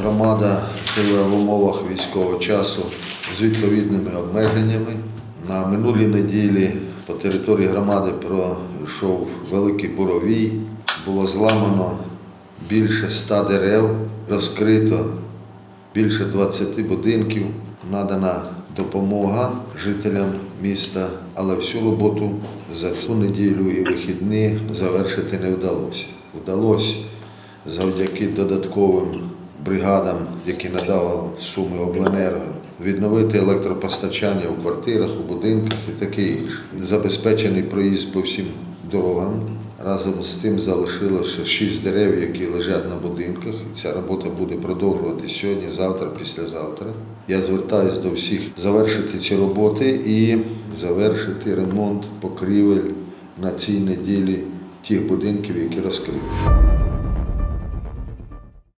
громада живе в умовах військового часу з відповідними обмеженнями. На минулій неділі по території громади пройшов великий буровій. Було зламано більше ста дерев, розкрито більше 20 будинків. Надана допомога жителям міста, але всю роботу за цю неділю і вихідні завершити не вдалося. Вдалося завдяки додатковим бригадам, які надало суми обленерго, відновити електропостачання у квартирах, у будинках і таке інше. Забезпечений проїзд по всім дорогам. Разом з тим залишилося шість дерев, які лежать на будинках. Ця робота буде продовжувати сьогодні, завтра, післязавтра. Я звертаюся до всіх завершити ці роботи і завершити ремонт покрівель на цій неділі тих будинків, які розкриті.